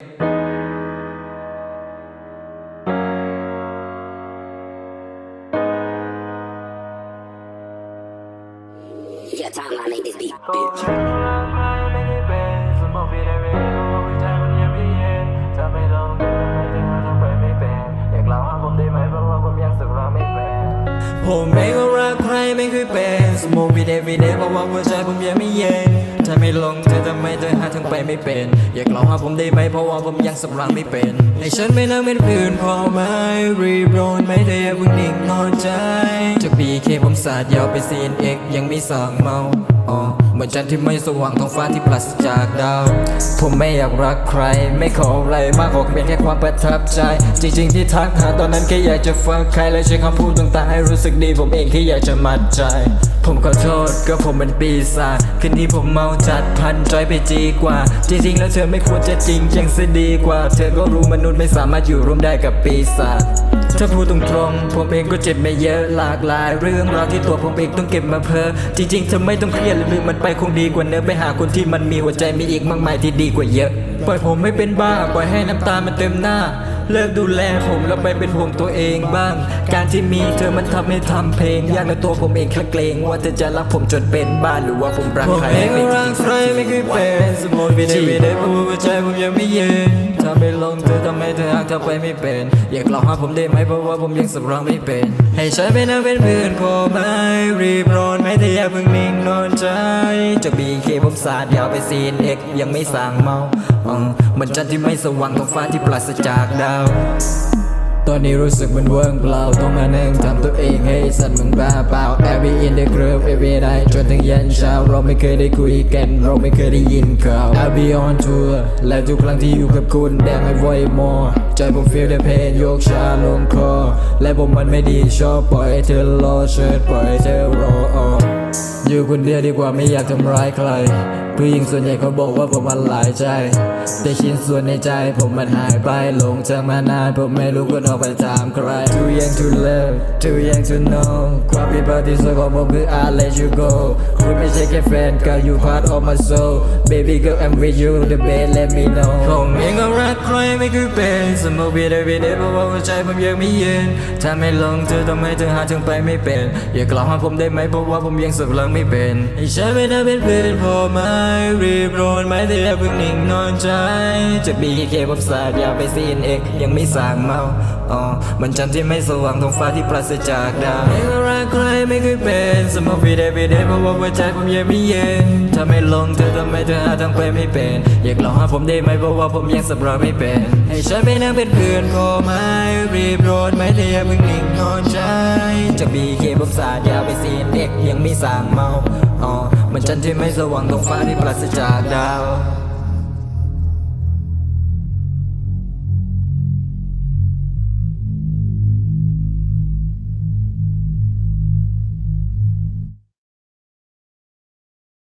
Yeah, time I make this beat, ตัว bitch. ไม่ได้เป็นสมองพี่ได้ไม่รู้ว่าหัวใจมันยังไม่เย็นถ้าไม่ลองดูไม่ถึงว่าทำไปไม่เป็นอยากเล่าให้ผมได้ไหมเพราะว่าผมยังสึกเราไม่เป็นผมเองก็รักใครไม่เคยเป็นสมองพี่ได้ไม่ได้เพราะว่าหัวใจผมยังไม่เย็น ถ้าไม่ลงเธอทำไมเธอหาทางไปไม่เป็น อยากเล่าให้ผมได้ไหมเพราะว่าผมยังสึกเราไม่เป็นให้ฉันไม่นั่งเป็นเพื่อนพอไหมรีบร้อนไม่ได้อย่าเพิ่งนิ่งนอนใจจะบีเคผมสาดยาวไปซีนเอกยังไม่สั่งเมา เหมือนจันทร์ที่ไม่สว่างท้องฟ้าที่ปราศจากดาว ผมไม่อยากรักใคร ไม่ขออะไรมากขอเพียงแค่ความประทับใจ จริง ๆ ที่ทักหาตอนนั้นแค่อยากจะฟังใครและใช้คำพูดต่างๆให้รู้สึกดีผมเองที่อยากจะมัดใจ ผมขอโทษก็ผมเป็นปีศาจคืนนี้ผมเมาจัดพันจอยไปจีกว่า จริงๆ แล้วเธอไม่ควรจะจริงจังซะดีกว่า เธอก็รู้มนุษย์ไม่สามารถอยู่ร่วมได้กับปีศาจถ้าพูดตรงๆผมเองก็เจ็บไม่เยอะหลากหลาย เรื่องราวที่ตัวผมเองต้องเก็บมาเพ้อจริงๆเธอไม่ต้องเครียดหรือลืมมันไปคงดีกว่าเนื้อะไปหาคนที่มันมีหัวใจมีอีกมากมายที่ดีกว่าเยอะ ปล่อยผมไม่เป็นบ้าปล่อยให้น้ำตามันเต็มหน้า เลิกดูแลผมแล้วไปเป็นห่วงตัวเองบ้าง การที่มีเธอมันทำให้ทำเพลง ยากในตัวผมเองแค่เกรงว่าเธอจะรักผมจนเป็นบ้าหรือว่าผมรักใครไม่เป็นจริงๆใครไม่เคยเป็นสมมติไม่ได้ไม่ได้เพราะว่าหัวใจผมยังไม่เย็นถ้าไม่ลงเธอทำไมเธอหักเธอไปไม่เป็น อยากลองหาผมได้ไหมเพราะว่าผมยังสับรองไม่เป็น ให้ฉันไปนั่งเป็นเพื่อนพอไหมรีบร้อน ไม่ได้อย่าเพิ่งนิ่งนอนใจจะบีเคผมสาดยาวไปซีนเอกยังไม่สั่งเมาอ๋อเหมือนจันทร์ที่ไม่สว่างท้องฟ้าที่ปราศจากดาว ตอนนี้รู้สึกมันเวิร์งเปล่าต้องมานั่งทำตัวเองให้สั่นมึงบ้าเปล่า Every in the club every night จนถึงยันเช้าเราไม่เคยได้คุยกัน เราไม่เคยได้ยินข่าว I be on tour และทุกครั้งที่อยู่กับคุณแดงไม่ไหวมอใจผม feel the pain โยกชาลงคอ และผมมันไม่ดีชอบปล่อยเธอรอเชิดปล่อยเธอรออยู่คนเดียวดีกว่าไม่อยากทำร้ายใคร ผู้หญิงส่วนใหญ่เขาบอกว่าผมมันหลายใจ แต่ชิ้นส่วนในใจผมมันหายไปหลงจากมานานผมไม่รู้ควรออกไปตามใคร Too young to love Too young to know ความผิดพลาดที่สุดของผมคือ I let you go คุณไม่ใช่แค่แฟนก็ you part of my soul Baby girl I'm with you the best let me know ผมเองก็รักใครไม่คือเป็นสมมติ every day เพราะว่าหัวใจผมยังไม่เย็นถ้าไม่ลงเธอทำไมเธอหาทางไปไม่เป็น อย่ากล่าวหาผมได้ไหมเพราะว่าผมยังสับหลังไม่เป็นให้ฉันไม่ได้เป็นเพื่อนพอไหมรีบร้อนไหมแต่อยาเพิ่งนิ่งนอนใจ จะบีเคผมสาดยาวไปซีนเอกยังไม่สั่งเมาอ๋อมันจันทร์ที่ไม่สว่างท้องฟ้าที่ปราศจากดาวไม่รักใครไม่เคยเป็นสมองพี่ได้ไปได้เพราะว่าหัวใจผมยังไม่เย็นถ้าไม่ลงเธอทำไมเธอหาทางไปไม่เป็นอยากลองหาผมได้ไหมเพราะว่าผมยังสับรองไม่เป็นให้ฉันไปนั่งเป็นเพื่อนพอไหมรีบร้อนไหมแต่อยาเพิ่งนิ่งนอนใจ จะบีเคผมสาดยาวไปซีนเด็กยังไม่สั่งเมาอ๋อมันจันทร์ที่ไม่สว่างตรงฟ้าที่ปราศจากดาว